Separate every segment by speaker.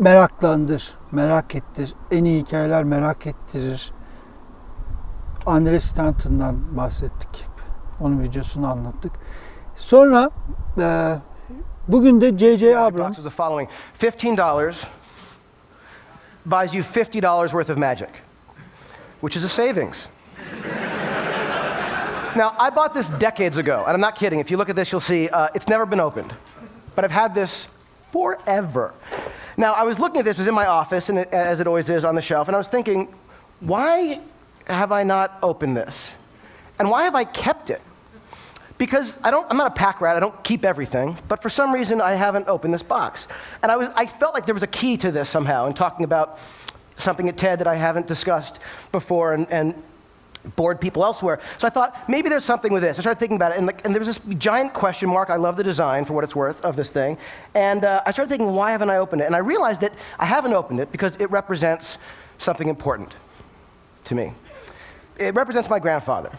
Speaker 1: meraklandır, merak ettir. En iyi hikayeler merak ettirir. Andre Stanton'dan bahsettik. Onun videosunu anlattık. Sonra e, bugün de J.J. Abrams
Speaker 2: the following $15 buys you $50 worth of magic, which is a savings. now, I bought this decades ago, and I'm not kidding. If you look at this, you'll see uh, it's never been opened. But I've had this forever. Now, I was looking at this, it was in my office, and it, as it always is on the shelf, and I was thinking, why have I not opened this? And why have I kept it? because I don't, I'm not a pack rat. I don't keep everything. But for some reason, I haven't opened this box. And I, was, I felt like there was a key to this somehow in talking about something at TED that I haven't discussed before and, and bored people elsewhere. So I thought, maybe there's something with this. I started thinking about it, and, like, and there was this giant question mark. I love the design, for what it's worth, of this thing. And uh, I started thinking, why haven't I opened it? And I realized that I haven't opened it because it represents something important to me. It represents my grandfather.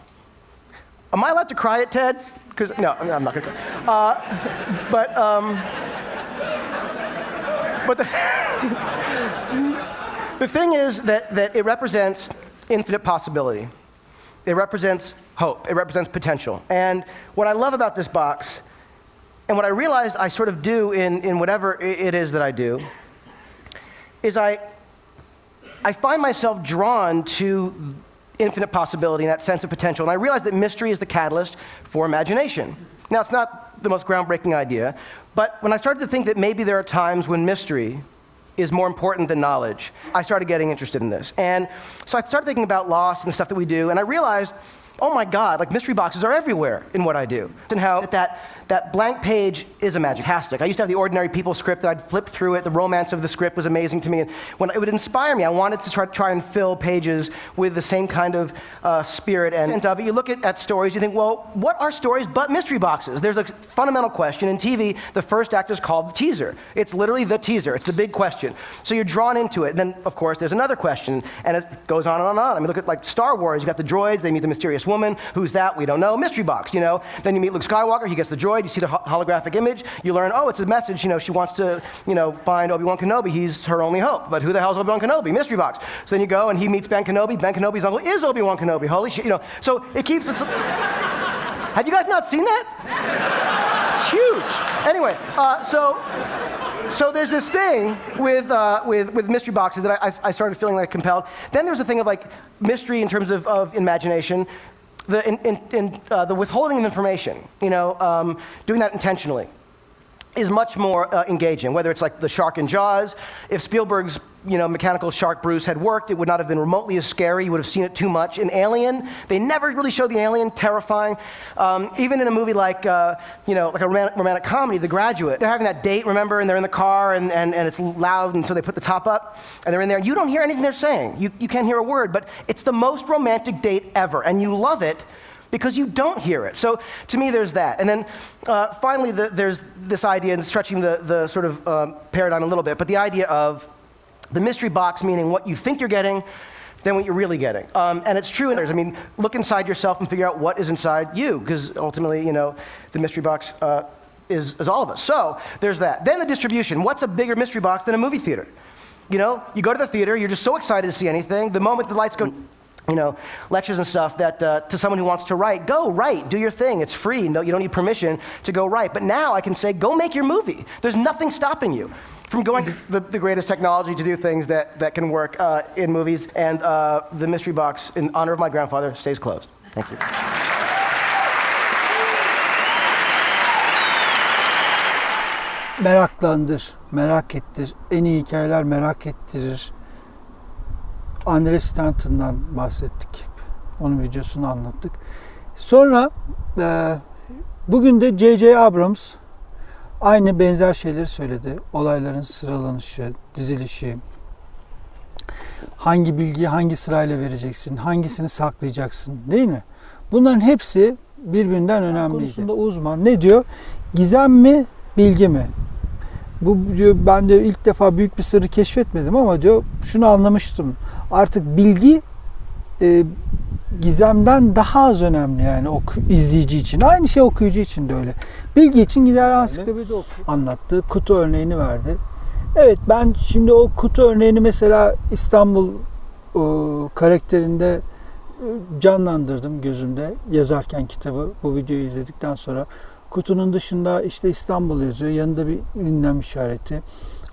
Speaker 2: Am I allowed to cry at TED? Because no, I'm not gonna cry. Uh, but um, but the, the thing is that, that it represents infinite possibility. It represents hope. It represents potential. And what I love about this box, and what I realized I sort of do in, in whatever it is that I do, is I I find myself drawn to infinite possibility and that sense of potential. And I realize that mystery is the catalyst for imagination. Now, it's not the most groundbreaking idea, but when I started to think that maybe there are times when mystery is more important than knowledge, I started getting interested in this. And so I started thinking about loss and the stuff that we do, and I realized, oh my God, like mystery boxes are everywhere in what I do. And how that, that blank page is a magic. Fantastic. I used to have the Ordinary People script that I'd flip through it. The romance of the script was amazing to me. And when it would inspire me, I wanted to try, try and fill pages with the same kind of uh, spirit and, and of it. You look at, at stories, you think, well, what are stories but mystery boxes? There's a fundamental question. In TV, the first act is called the teaser. It's literally the teaser. It's the big question. So you're drawn into it. Then, of course, there's another question, and it goes on and on and on. I mean, look at like Star Wars. You got the droids. They meet the mysterious woman. Who's that? We don't know. Mystery box. You know. Then you meet Luke Skywalker. He gets the droid. You see the holographic image. You learn, oh, it's a message. You know, she wants to, you know, find Obi Wan Kenobi. He's her only hope. But who the hell's Obi Wan Kenobi? Mystery box. So then you go and he meets Ben Kenobi. Ben Kenobi's uncle is Obi Wan Kenobi. Holy shit. You know. So it keeps it. Have you guys not seen that? It's huge. Anyway, uh, so so there's this thing with, uh, with, with mystery boxes that I, I- I started feeling like compelled. Then there's a thing of like mystery in terms of, of imagination, the, in, in, in, uh, the withholding of information, you know, um, doing that intentionally is much more uh, engaging. Whether it's like the shark in Jaws, if Spielberg's you know mechanical shark Bruce had worked, it would not have been remotely as scary. You would have seen it too much. In Alien, they never really show the alien terrifying. Um, even in a movie like uh, you know like a romantic, romantic comedy, The Graduate, they're having that date, remember, and they're in the car and, and, and it's loud, and so they put the top up, and they're in there. You don't hear anything they're saying. You, you can't hear a word, but it's the most romantic date ever, and you love it because you don't hear it. So to me, there's that. And then uh, finally, the, there's this idea, and stretching the, the sort of um, paradigm a little bit, but the idea of the mystery box, meaning what you think you're getting, than what you're really getting. Um, and it's true in others. I mean, look inside yourself and figure out what is inside you, because ultimately, you know, the mystery box uh, is, is all of us. So there's that. Then the distribution. What's a bigger mystery box than a movie theater? You know, you go to the theater, you're just so excited to see anything. The moment the lights go, you know, lectures and stuff that uh, to someone who wants to write, go write, do your thing. It's free. No, you don't need permission to go write. But now I can say, go make your movie. There's nothing stopping you from going to the, the greatest technology to do things that, that can work uh, in movies. And uh, the mystery box, in honor of my grandfather, stays closed. Thank you.
Speaker 1: meraklandır, merak ettir. En iyi hikayeler merak ettirir. Andre Stanton'dan bahsettik. Onun videosunu anlattık. Sonra e, bugün de J.J. Abrams aynı benzer şeyleri söyledi. Olayların sıralanışı, dizilişi, hangi bilgiyi hangi sırayla vereceksin, hangisini saklayacaksın değil mi? Bunların hepsi birbirinden önemli. Konusunda uzman. Ne diyor? Gizem mi, bilgi mi? Bu diyor ben de ilk defa büyük bir sırrı keşfetmedim ama diyor şunu anlamıştım. Artık bilgi e, gizemden daha az önemli yani oku, izleyici için. Aynı şey okuyucu için de öyle. Bilgi için gider ansiklopedi okur. Anlattı. Kutu örneğini verdi. Evet ben şimdi o kutu örneğini mesela İstanbul e, karakterinde canlandırdım gözümde yazarken kitabı bu videoyu izledikten sonra. Kutunun dışında işte İstanbul yazıyor. Yanında bir ünlem işareti.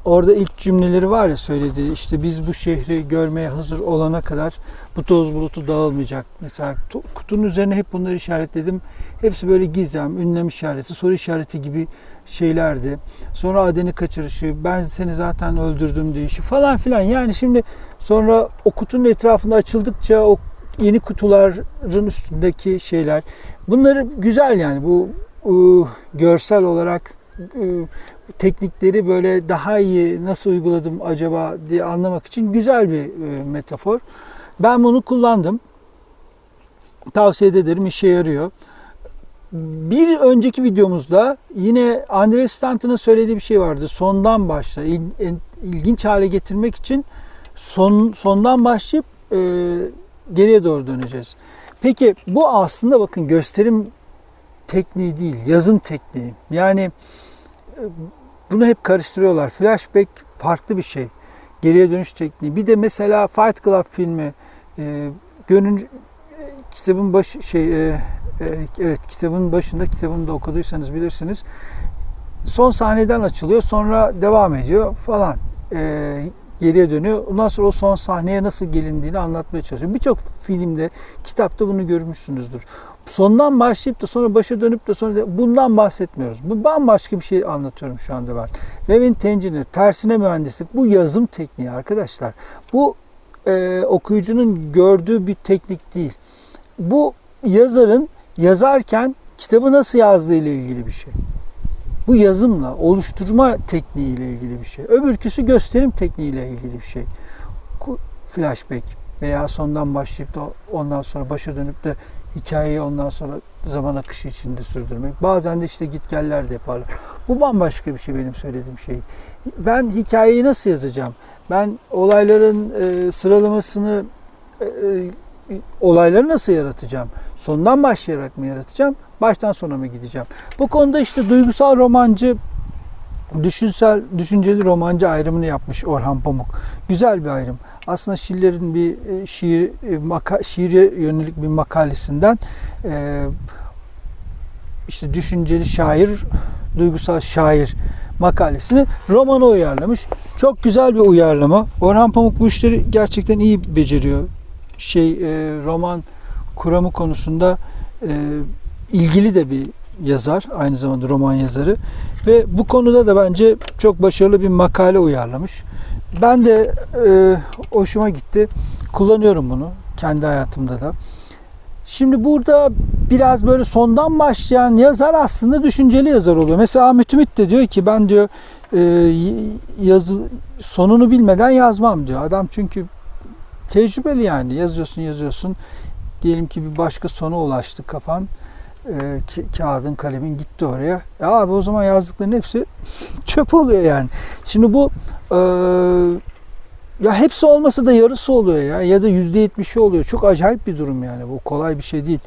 Speaker 1: Orada ilk cümleleri var ya söylediği işte biz bu şehri görmeye hazır olana kadar bu toz bulutu dağılmayacak. Mesela kutunun üzerine hep bunları işaretledim. Hepsi böyle gizem, ünlem işareti, soru işareti gibi şeylerdi. Sonra Aden'i kaçırışı, ben seni zaten öldürdüm deyişi falan filan. Yani şimdi sonra o kutunun etrafında açıldıkça o yeni kutuların üstündeki şeyler. Bunları güzel yani bu ıı, görsel olarak teknikleri böyle daha iyi nasıl uyguladım acaba diye anlamak için güzel bir e, metafor. Ben bunu kullandım. Tavsiye ederim işe yarıyor. Bir önceki videomuzda yine Andre Stanton'ın söylediği bir şey vardı. Sondan başla. İl, ilginç hale getirmek için son sondan başlayıp e, geriye doğru döneceğiz. Peki bu aslında bakın gösterim tekniği değil, yazım tekniği. Yani e, bunu hep karıştırıyorlar. Flashback farklı bir şey. Geriye dönüş tekniği. Bir de mesela Fight Club filmi e, görünce kitabın başı şey e, e, evet kitabın başında kitabını da okuduysanız bilirsiniz. Son sahneden açılıyor sonra devam ediyor falan. E, geriye dönüyor. Ondan sonra o son sahneye nasıl gelindiğini anlatmaya çalışıyor. Birçok filmde, kitapta bunu görmüşsünüzdür. Sondan başlayıp da sonra başa dönüp de sonra da bundan bahsetmiyoruz. Bu bambaşka bir şey anlatıyorum şu anda ben. Revent Engineer, tersine mühendislik bu yazım tekniği arkadaşlar. Bu e, okuyucunun gördüğü bir teknik değil. Bu yazarın yazarken kitabı nasıl yazdığı ile ilgili bir şey. Bu yazımla, oluşturma tekniği ile ilgili bir şey. Öbürküsü gösterim tekniği ile ilgili bir şey. Flashback veya sondan başlayıp da ondan sonra başa dönüp de hikayeyi ondan sonra zaman akışı içinde sürdürmek. Bazen de işte gitgeller de yaparlar. Bu bambaşka bir şey benim söylediğim şey. Ben hikayeyi nasıl yazacağım? Ben olayların e, sıralamasını e, e, olayları nasıl yaratacağım? Sondan başlayarak mı yaratacağım? Baştan sona mı gideceğim? Bu konuda işte duygusal romancı düşünsel düşünceli romancı ayrımını yapmış Orhan Pamuk. Güzel bir ayrım. Aslında Schiller'in bir e, şiir e, maka, şiire yönelik bir makalesinden e, işte düşünceli şair, duygusal şair makalesini romana uyarlamış. Çok güzel bir uyarlama. Orhan Pamuk bu işleri gerçekten iyi beceriyor. Şey roman kuramı konusunda ilgili de bir yazar, aynı zamanda roman yazarı ve bu konuda da bence çok başarılı bir makale uyarlamış. Ben de e, hoşuma gitti. Kullanıyorum bunu kendi hayatımda da. Şimdi burada biraz böyle sondan başlayan yazar aslında düşünceli yazar oluyor. Mesela Ahmet Ümit de diyor ki ben diyor e, yazı sonunu bilmeden yazmam diyor. Adam çünkü tecrübeli yani yazıyorsun yazıyorsun. Diyelim ki bir başka sona ulaştı kafan. E, ki- kağıdın kalemin gitti oraya. E abi o zaman yazdıkların hepsi çöp oluyor yani. Şimdi bu e, ya hepsi olmasa da yarısı oluyor ya ya da yüzde yetmişi oluyor. Çok acayip bir durum yani. Bu kolay bir şey değil.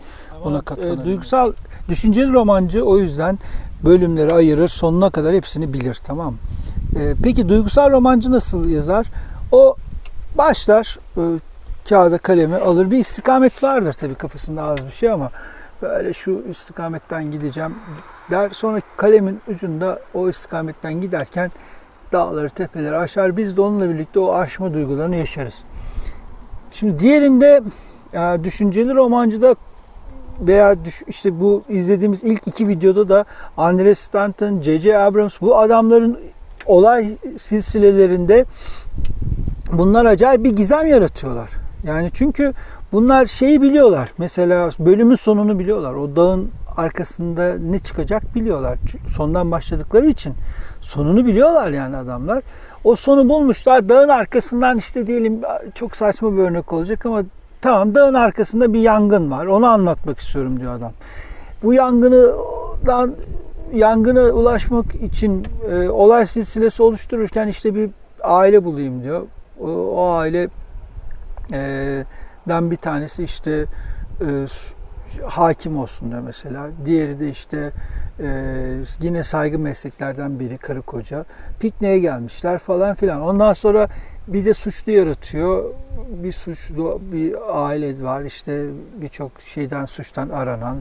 Speaker 1: Buna katlanabilir. duygusal, düşünceli romancı o yüzden bölümleri ayırır, sonuna kadar hepsini bilir, tamam? Ee, peki duygusal romancı nasıl yazar? O başlar, e, kağıda kalemi alır. Bir istikamet vardır tabii kafasında az bir şey ama böyle şu istikametten gideceğim der. Sonra kalemin ucunda o istikametten giderken dağları, tepeleri aşar. Biz de onunla birlikte o aşma duygularını yaşarız. Şimdi diğerinde e, düşünceli romancıda veya işte bu izlediğimiz ilk iki videoda da Andre Stanton, J.J. Abrams bu adamların olay silsilelerinde bunlar acayip bir gizem yaratıyorlar. Yani çünkü bunlar şeyi biliyorlar. Mesela bölümün sonunu biliyorlar. O dağın arkasında ne çıkacak biliyorlar. Çünkü sondan başladıkları için sonunu biliyorlar yani adamlar. O sonu bulmuşlar. Dağın arkasından işte diyelim çok saçma bir örnek olacak ama tamam dağın arkasında bir yangın var. Onu anlatmak istiyorum diyor adam. Bu yangından yangına ulaşmak için e, olay silsilesi oluştururken işte bir aile bulayım diyor. O, o aile e, den bir tanesi işte e, hakim olsun diyor mesela. Diğeri de işte e, yine saygı mesleklerden biri karı koca. Pikniğe gelmişler falan filan. Ondan sonra bir de suçlu yaratıyor. Bir suçlu bir aile var işte birçok şeyden suçtan aranan.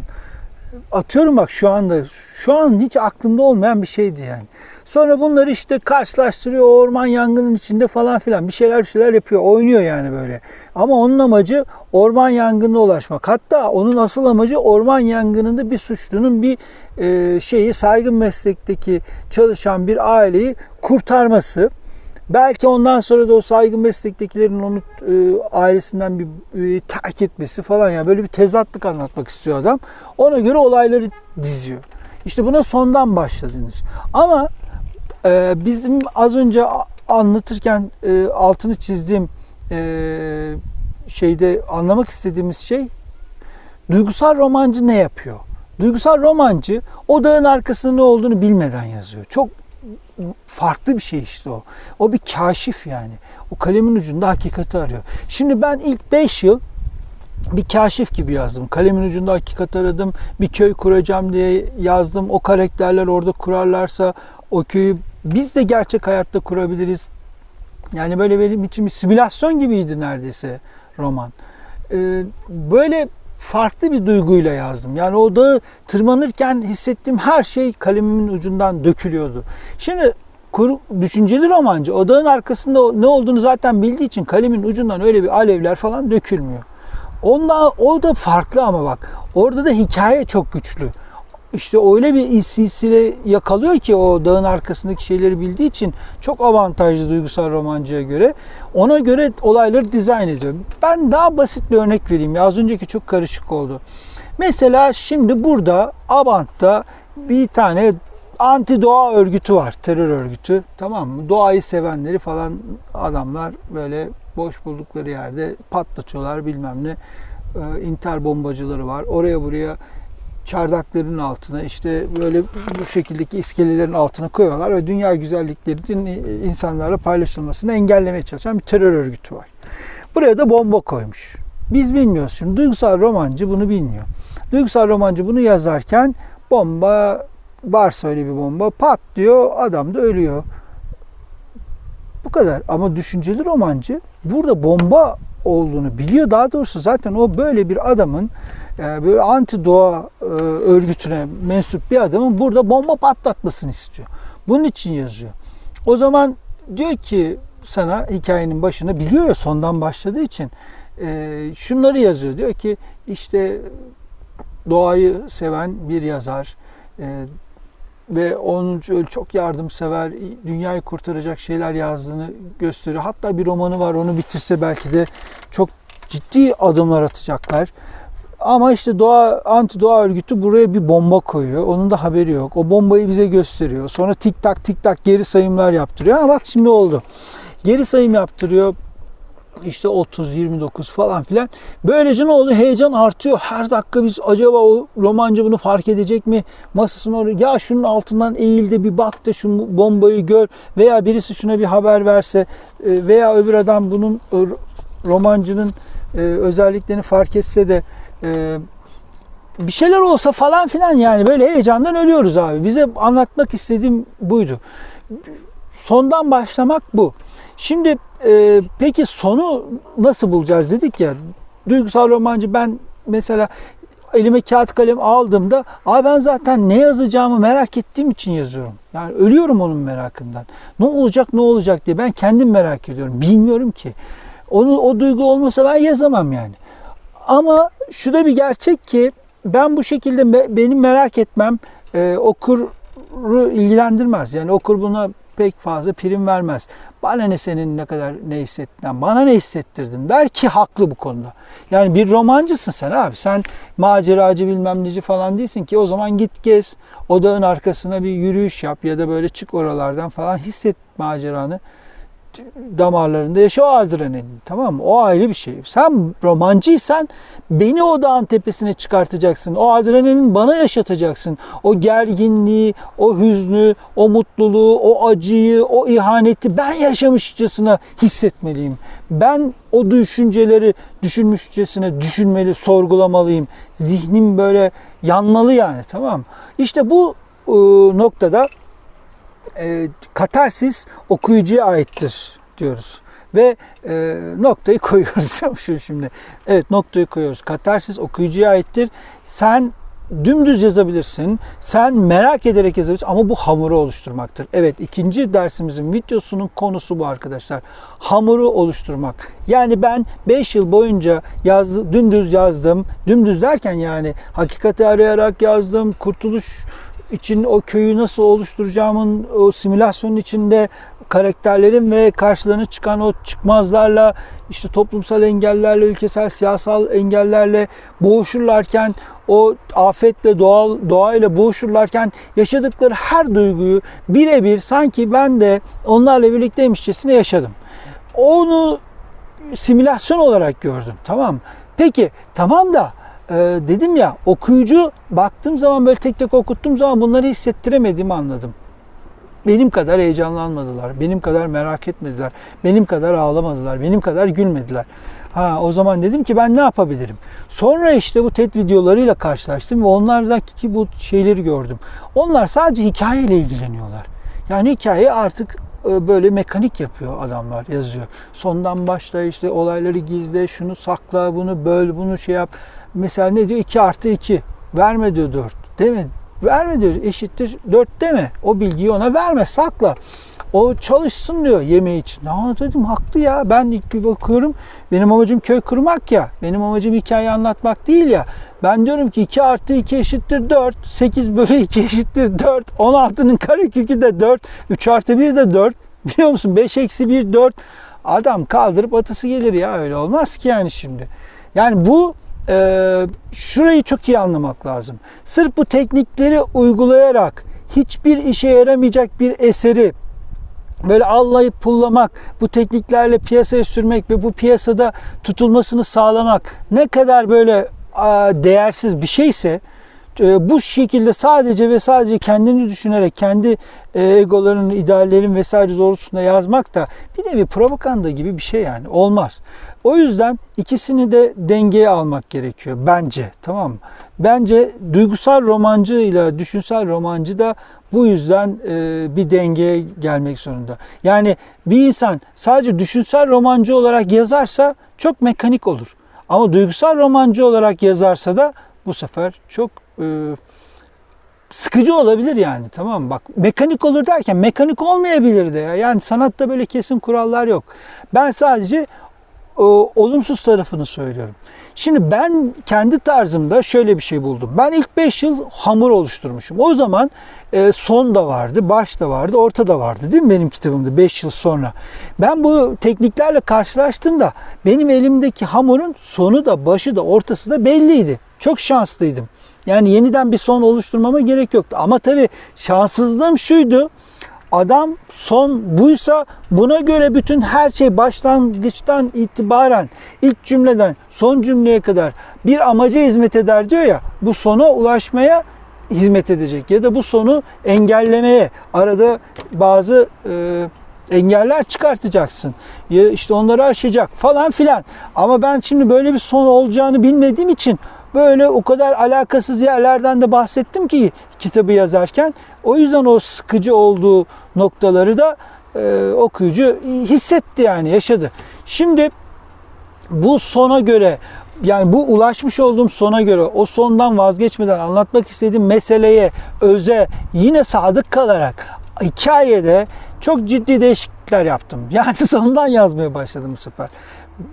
Speaker 1: Atıyorum bak şu anda şu an hiç aklımda olmayan bir şeydi yani. Sonra bunları işte karşılaştırıyor orman yangının içinde falan filan bir şeyler bir şeyler yapıyor. Oynuyor yani böyle. Ama onun amacı orman yangınına ulaşmak. Hatta onun asıl amacı orman yangınında bir suçlunun bir e, şeyi saygın meslekteki çalışan bir aileyi kurtarması. Belki ondan sonra da o saygın meslektekilerin onu e, ailesinden bir e, terk etmesi falan yani böyle bir tezatlık anlatmak istiyor adam. Ona göre olayları diziyor. İşte buna sondan başladınız. Ama e, bizim az önce anlatırken e, altını çizdiğim e, şeyde anlamak istediğimiz şey duygusal romancı ne yapıyor? Duygusal romancı o dağın arkasında ne olduğunu bilmeden yazıyor. Çok farklı bir şey işte o. O bir kaşif yani. O kalemin ucunda hakikati arıyor. Şimdi ben ilk 5 yıl bir kaşif gibi yazdım. Kalemin ucunda hakikat aradım. Bir köy kuracağım diye yazdım. O karakterler orada kurarlarsa o köyü biz de gerçek hayatta kurabiliriz. Yani böyle benim için bir simülasyon gibiydi neredeyse roman. Ee, böyle farklı bir duyguyla yazdım. Yani o dağı tırmanırken hissettiğim her şey kalemimin ucundan dökülüyordu. Şimdi kuru, düşünceli romancı o dağın arkasında ne olduğunu zaten bildiği için kalemin ucundan öyle bir alevler falan dökülmüyor. Onda o da farklı ama bak. Orada da hikaye çok güçlü. İşte öyle bir silsile yakalıyor ki o dağın arkasındaki şeyleri bildiği için çok avantajlı duygusal romancıya göre. Ona göre olayları dizayn ediyor. Ben daha basit bir örnek vereyim. Ya az önceki çok karışık oldu. Mesela şimdi burada Abant'ta bir tane anti doğa örgütü var. Terör örgütü. Tamam mı? Doğayı sevenleri falan adamlar böyle boş buldukları yerde patlatıyorlar bilmem ne. Ee, intihar bombacıları var. Oraya buraya çardakların altına işte böyle bu şekildeki iskelelerin altına koyuyorlar ve dünya güzelliklerinin insanlarla paylaşılmasını engellemeye çalışan bir terör örgütü var. Buraya da bomba koymuş. Biz bilmiyoruz şimdi. Duygusal romancı bunu bilmiyor. Duygusal romancı bunu yazarken bomba varsa öyle bir bomba patlıyor adam da ölüyor. Bu kadar. Ama düşünceli romancı burada bomba olduğunu biliyor. Daha doğrusu zaten o böyle bir adamın böyle anti doğa e, örgütüne mensup bir adamın burada bomba patlatmasını istiyor. Bunun için yazıyor. O zaman diyor ki sana hikayenin başına biliyor ya sondan başladığı için e, şunları yazıyor. Diyor ki işte doğayı seven bir yazar e, ve onun çok yardımsever, dünyayı kurtaracak şeyler yazdığını gösteriyor. Hatta bir romanı var onu bitirse belki de çok ciddi adımlar atacaklar. Ama işte doğa anti doğa örgütü buraya bir bomba koyuyor. Onun da haberi yok. O bombayı bize gösteriyor. Sonra tik tak tik tak geri sayımlar yaptırıyor. Ha bak şimdi oldu. Geri sayım yaptırıyor. İşte 30, 29 falan filan. Böylece ne oldu? Heyecan artıyor. Her dakika biz acaba o romancı bunu fark edecek mi? Masasına oraya ya şunun altından eğil de bir bak da şu bombayı gör. Veya birisi şuna bir haber verse e, veya öbür adam bunun e, romancının e, özelliklerini fark etse de e, bir şeyler olsa falan filan yani böyle heyecandan ölüyoruz abi. Bize anlatmak istediğim buydu. Sondan başlamak bu. Şimdi e, peki sonu nasıl bulacağız dedik ya. Duygusal romancı ben mesela elime kağıt kalem aldığımda abi ben zaten ne yazacağımı merak ettiğim için yazıyorum. Yani ölüyorum onun merakından. Ne olacak ne olacak diye ben kendim merak ediyorum. Bilmiyorum ki. Onu o duygu olmasa ben yazamam yani. Ama şu da bir gerçek ki ben bu şekilde me- benim merak etmem e, okuru ilgilendirmez. Yani okur buna pek fazla prim vermez. Bana ne senin ne kadar ne hissettiğinden, bana ne hissettirdin der ki haklı bu konuda. Yani bir romancısın sen abi. Sen maceracı bilmem neci falan değilsin ki o zaman git gez. O dağın arkasına bir yürüyüş yap ya da böyle çık oralardan falan hisset maceranı. Damarlarında yaşa o adrenalin. Tamam mı? O ayrı bir şey. Sen romancıysan beni o dağın tepesine çıkartacaksın. O adrenalin bana yaşatacaksın. O gerginliği, o hüznü, o mutluluğu, o acıyı, o ihaneti ben yaşamışçasına hissetmeliyim. Ben o düşünceleri düşünmüşçesine düşünmeli, sorgulamalıyım. Zihnim böyle yanmalı yani tamam mı? İşte bu e, noktada e, katarsis okuyucuya aittir diyoruz. Ve e, noktayı koyuyoruz Şu şimdi. Evet noktayı koyuyoruz. Katarsis okuyucuya aittir. Sen dümdüz yazabilirsin. Sen merak ederek yazabilirsin ama bu hamuru oluşturmaktır. Evet ikinci dersimizin videosunun konusu bu arkadaşlar. Hamuru oluşturmak. Yani ben 5 yıl boyunca yazdı, dümdüz yazdım. Dümdüz derken yani hakikati arayarak yazdım. Kurtuluş için o köyü nasıl oluşturacağımın o simülasyonun içinde karakterlerin ve karşılarına çıkan o çıkmazlarla işte toplumsal engellerle, ülkesel siyasal engellerle boğuşurlarken o afetle doğal doğayla boğuşurlarken yaşadıkları her duyguyu birebir sanki ben de onlarla birlikteymişçesine yaşadım. Onu simülasyon olarak gördüm. Tamam. Peki tamam da e, dedim ya okuyucu baktığım zaman böyle tek tek okuttuğum zaman bunları hissettiremediğimi anladım. Benim kadar heyecanlanmadılar, benim kadar merak etmediler, benim kadar ağlamadılar, benim kadar gülmediler. Ha o zaman dedim ki ben ne yapabilirim? Sonra işte bu TED videolarıyla karşılaştım ve onlardaki bu şeyleri gördüm. Onlar sadece hikayeyle ilgileniyorlar. Yani hikaye artık e, böyle mekanik yapıyor adamlar yazıyor. Sondan başla işte olayları gizle, şunu sakla, bunu böl, bunu şey yap. Mesela ne diyor? 2 artı 2. Verme diyor 4. Değil mi? Verme diyor eşittir 4 deme. O bilgiyi ona verme sakla. O çalışsın diyor yemeği için. Ya dedim haklı ya. Ben ilk bir bakıyorum. Benim amacım köy kurmak ya. Benim amacım hikaye anlatmak değil ya. Ben diyorum ki 2 artı 2 eşittir 4. 8 bölü 2 eşittir 4. 16'nın karekökü de 4. 3 artı 1 de 4. Biliyor musun? 5 eksi 1 4. Adam kaldırıp atısı gelir ya. Öyle olmaz ki yani şimdi. Yani bu e, şurayı çok iyi anlamak lazım. Sırf bu teknikleri uygulayarak hiçbir işe yaramayacak bir eseri böyle allayıp pullamak, bu tekniklerle piyasaya sürmek ve bu piyasada tutulmasını sağlamak ne kadar böyle değersiz bir şeyse bu şekilde sadece ve sadece kendini düşünerek kendi e, egoların, ideallerin vesaire doğrultusunda yazmak da bir nevi propaganda gibi bir şey yani olmaz. O yüzden ikisini de dengeye almak gerekiyor bence tamam mı? Bence duygusal romancı ile düşünsel romancı da bu yüzden e, bir dengeye gelmek zorunda. Yani bir insan sadece düşünsel romancı olarak yazarsa çok mekanik olur. Ama duygusal romancı olarak yazarsa da bu sefer çok e, sıkıcı olabilir yani tamam mı? Bak mekanik olur derken mekanik olmayabilir de ya. Yani sanatta böyle kesin kurallar yok. Ben sadece o, olumsuz tarafını söylüyorum. Şimdi ben kendi tarzımda şöyle bir şey buldum. Ben ilk 5 yıl hamur oluşturmuşum. O zaman e, son da vardı, baş da vardı, orta da vardı değil mi benim kitabımda 5 yıl sonra. Ben bu tekniklerle karşılaştığımda benim elimdeki hamurun sonu da başı da ortası da belliydi. Çok şanslıydım. Yani yeniden bir son oluşturmama gerek yoktu. Ama tabii şanssızlığım şuydu. Adam son buysa buna göre bütün her şey başlangıçtan itibaren ilk cümleden son cümleye kadar bir amaca hizmet eder diyor ya. Bu sona ulaşmaya hizmet edecek ya da bu sonu engellemeye arada bazı e, engeller çıkartacaksın. Ya işte onları aşacak falan filan. Ama ben şimdi böyle bir son olacağını bilmediğim için böyle o kadar alakasız yerlerden de bahsettim ki kitabı yazarken. O yüzden o sıkıcı olduğu noktaları da e, okuyucu hissetti yani yaşadı. Şimdi bu sona göre yani bu ulaşmış olduğum sona göre o sondan vazgeçmeden anlatmak istediğim meseleye, öze yine sadık kalarak hikayede çok ciddi değişiklikler yaptım. Yani sondan yazmaya başladım bu sefer.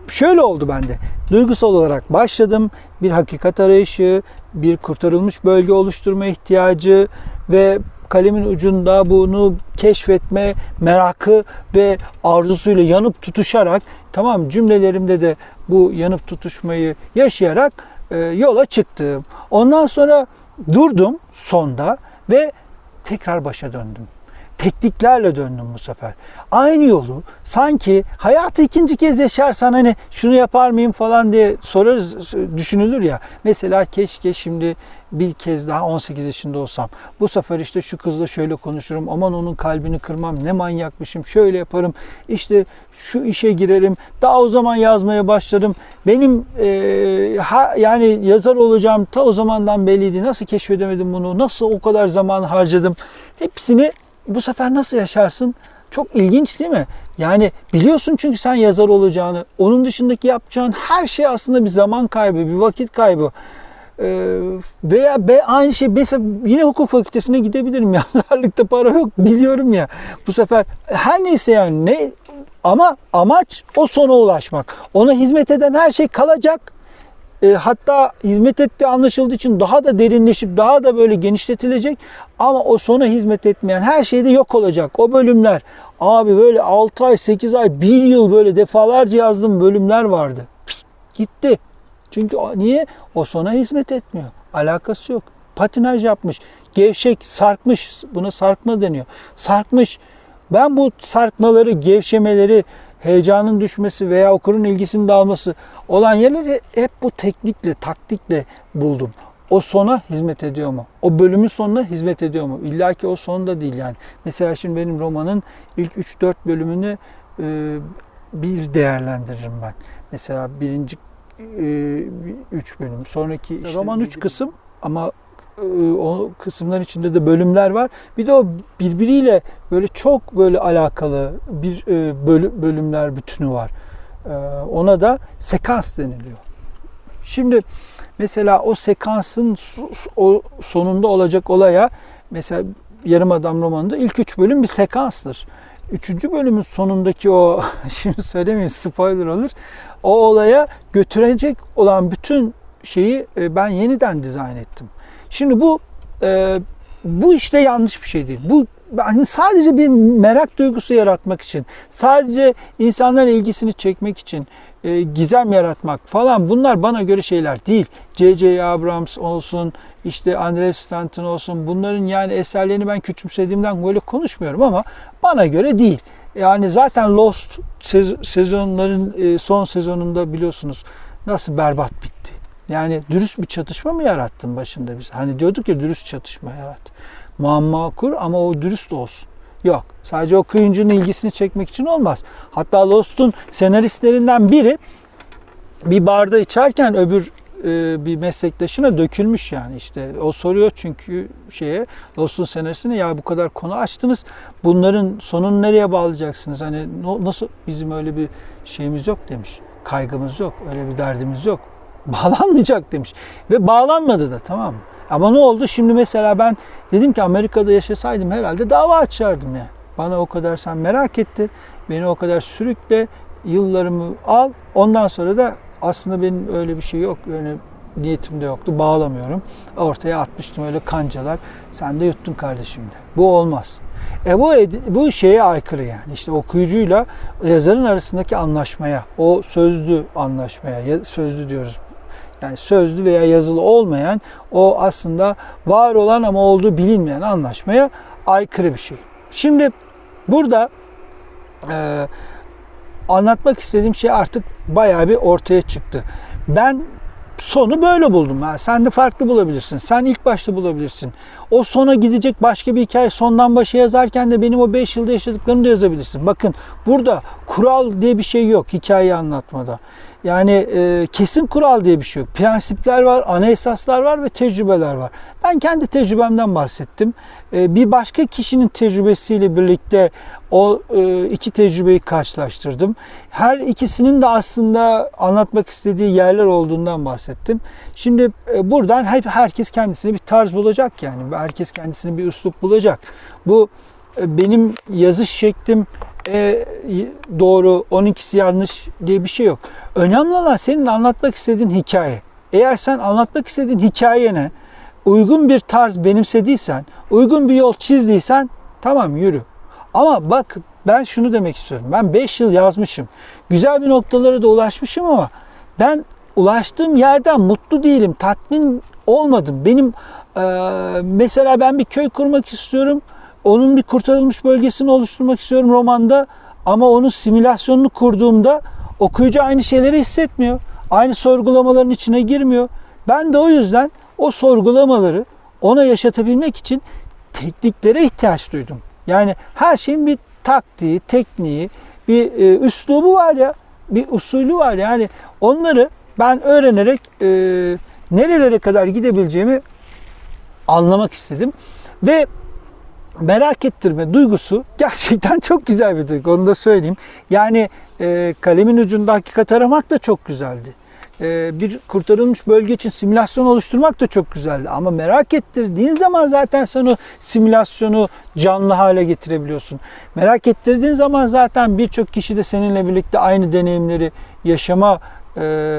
Speaker 1: Şöyle oldu bende. Duygusal olarak başladım. Bir hakikat arayışı, bir kurtarılmış bölge oluşturma ihtiyacı ve kalemin ucunda bunu keşfetme merakı ve arzusuyla yanıp tutuşarak tamam cümlelerimde de bu yanıp tutuşmayı yaşayarak e, yola çıktım. Ondan sonra durdum sonda ve tekrar başa döndüm. Tekniklerle döndüm bu sefer. Aynı yolu sanki hayatı ikinci kez yaşarsan hani şunu yapar mıyım falan diye sorarız, düşünülür ya. Mesela keşke şimdi bir kez daha 18 yaşında olsam. Bu sefer işte şu kızla şöyle konuşurum. Aman onun kalbini kırmam. Ne manyakmışım. Şöyle yaparım. İşte şu işe girerim. Daha o zaman yazmaya başlarım. Benim e, ha, yani yazar olacağım ta o zamandan belliydi. Nasıl keşfedemedim bunu? Nasıl o kadar zaman harcadım? Hepsini bu sefer nasıl yaşarsın? Çok ilginç değil mi? Yani biliyorsun çünkü sen yazar olacağını. Onun dışındaki yapacağın her şey aslında bir zaman kaybı, bir vakit kaybı. Ee, veya be, aynı şey mesela yine hukuk fakültesine gidebilirim yazarlıkta para yok biliyorum ya bu sefer her neyse yani ne ama amaç o sona ulaşmak ona hizmet eden her şey kalacak E, hatta hizmet ettiği anlaşıldığı için daha da derinleşip daha da böyle genişletilecek ama o sona hizmet etmeyen her şey de yok olacak o bölümler abi böyle 6 ay 8 ay 1 yıl böyle defalarca yazdığım bölümler vardı Pst, gitti çünkü niye? O sona hizmet etmiyor. Alakası yok. Patinaj yapmış. Gevşek, sarkmış. Buna sarkma deniyor. Sarkmış. Ben bu sarkmaları, gevşemeleri, heyecanın düşmesi veya okurun ilgisini dağılması olan yerleri hep bu teknikle, taktikle buldum. O sona hizmet ediyor mu? O bölümün sonuna hizmet ediyor mu? İlla ki o sonunda değil yani. Mesela şimdi benim romanın ilk 3-4 bölümünü e, bir değerlendiririm ben. Mesela birinci e, üç bölüm. Sonraki işte roman üç kısım ama e, o kısımların içinde de bölümler var. Bir de o birbiriyle böyle çok böyle alakalı bir e, bölü- bölümler bütünü var. E, Ona da sekans deniliyor. Şimdi mesela o sekansın o sonunda olacak olaya mesela Yarım Adam romanında ilk üç bölüm bir sekanstır. Üçüncü bölümün sonundaki o şimdi söylemeyeyim spoiler olur. O olaya götürecek olan bütün şeyi e, ben yeniden dizayn ettim. Şimdi bu e, bu işte yanlış bir şey değil. Bu hani sadece bir merak duygusu yaratmak için, sadece insanların ilgisini çekmek için, e, gizem yaratmak falan bunlar bana göre şeyler değil. J.J. Abrams olsun, işte Andrew Stanton olsun bunların yani eserlerini ben küçümsediğimden böyle konuşmuyorum ama bana göre değil. Yani zaten Lost sez- sezonların e, son sezonunda biliyorsunuz nasıl berbat bitti. Yani dürüst bir çatışma mı yarattın başında biz? Hani diyorduk ya dürüst çatışma yarat. Muamma kur ama o dürüst olsun. Yok. Sadece okuyucunun ilgisini çekmek için olmaz. Hatta Lost'un senaristlerinden biri bir barda içerken öbür e, bir meslektaşına dökülmüş yani işte o soruyor çünkü şeye Lost'un senarisine ya bu kadar konu açtınız bunların sonunu nereye bağlayacaksınız hani no- nasıl bizim öyle bir şeyimiz yok demiş kaygımız yok öyle bir derdimiz yok bağlanmayacak demiş ve bağlanmadı da tamam mı ama ne oldu şimdi mesela ben dedim ki Amerika'da yaşasaydım herhalde dava açardım yani bana o kadar sen merak etti beni o kadar sürükle yıllarımı al ondan sonra da aslında benim öyle bir şey yok. Öyle niyetim de yoktu. Bağlamıyorum. Ortaya atmıştım öyle kancalar. Sen de yuttun kardeşim de. Bu olmaz. E bu bu şeye aykırı yani. İşte okuyucuyla yazarın arasındaki anlaşmaya, o sözlü anlaşmaya, ya- sözlü diyoruz. Yani sözlü veya yazılı olmayan, o aslında var olan ama olduğu bilinmeyen anlaşmaya aykırı bir şey. Şimdi burada e, anlatmak istediğim şey artık bayağı bir ortaya çıktı. Ben sonu böyle buldum. Ha, sen de farklı bulabilirsin. Sen ilk başta bulabilirsin. O sona gidecek başka bir hikaye sondan başa yazarken de benim o 5 yılda yaşadıklarımı da yazabilirsin. Bakın burada kural diye bir şey yok hikayeyi anlatmada. Yani e, kesin kural diye bir şey yok. Prensipler var, ana esaslar var ve tecrübeler var. Ben kendi tecrübemden bahsettim. E, bir başka kişinin tecrübesiyle birlikte o e, iki tecrübeyi karşılaştırdım. Her ikisinin de aslında anlatmak istediği yerler olduğundan bahsettim. Şimdi e, buradan hep herkes kendisine bir tarz bulacak yani. Herkes kendisine bir üslup bulacak. Bu e, benim yazış şeklim e, doğru, onunkisi yanlış diye bir şey yok. Önemli olan senin anlatmak istediğin hikaye. Eğer sen anlatmak istediğin hikayene uygun bir tarz benimsediysen, uygun bir yol çizdiysen tamam yürü. Ama bak ben şunu demek istiyorum. Ben 5 yıl yazmışım. Güzel bir noktalara da ulaşmışım ama ben ulaştığım yerden mutlu değilim. Tatmin olmadım. Benim e, mesela ben bir köy kurmak istiyorum. Onun bir kurtarılmış bölgesini oluşturmak istiyorum romanda ama onun simülasyonunu kurduğumda okuyucu aynı şeyleri hissetmiyor. Aynı sorgulamaların içine girmiyor. Ben de o yüzden o sorgulamaları ona yaşatabilmek için tekniklere ihtiyaç duydum. Yani her şeyin bir taktiği, tekniği, bir e, üslubu var ya, bir usulü var. Yani onları ben öğrenerek e, nerelere kadar gidebileceğimi anlamak istedim. Ve merak ettirme duygusu gerçekten çok güzel bir duygu. Onu da söyleyeyim. Yani e, kalemin ucunda hakikat aramak da çok güzeldi. E, bir kurtarılmış bölge için simülasyon oluşturmak da çok güzeldi. Ama merak ettirdiğin zaman zaten sen o simülasyonu canlı hale getirebiliyorsun. Merak ettirdiğin zaman zaten birçok kişi de seninle birlikte aynı deneyimleri yaşama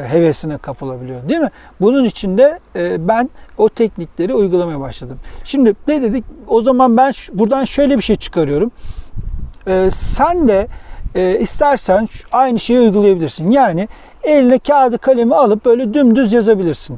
Speaker 1: hevesine kapılabiliyor değil mi? Bunun için de e, ben o teknikleri uygulamaya başladım. Şimdi ne dedik? O zaman ben buradan şöyle bir şey çıkarıyorum. E, sen de e, istersen aynı şeyi uygulayabilirsin. Yani eline kağıdı kalemi alıp böyle dümdüz yazabilirsin.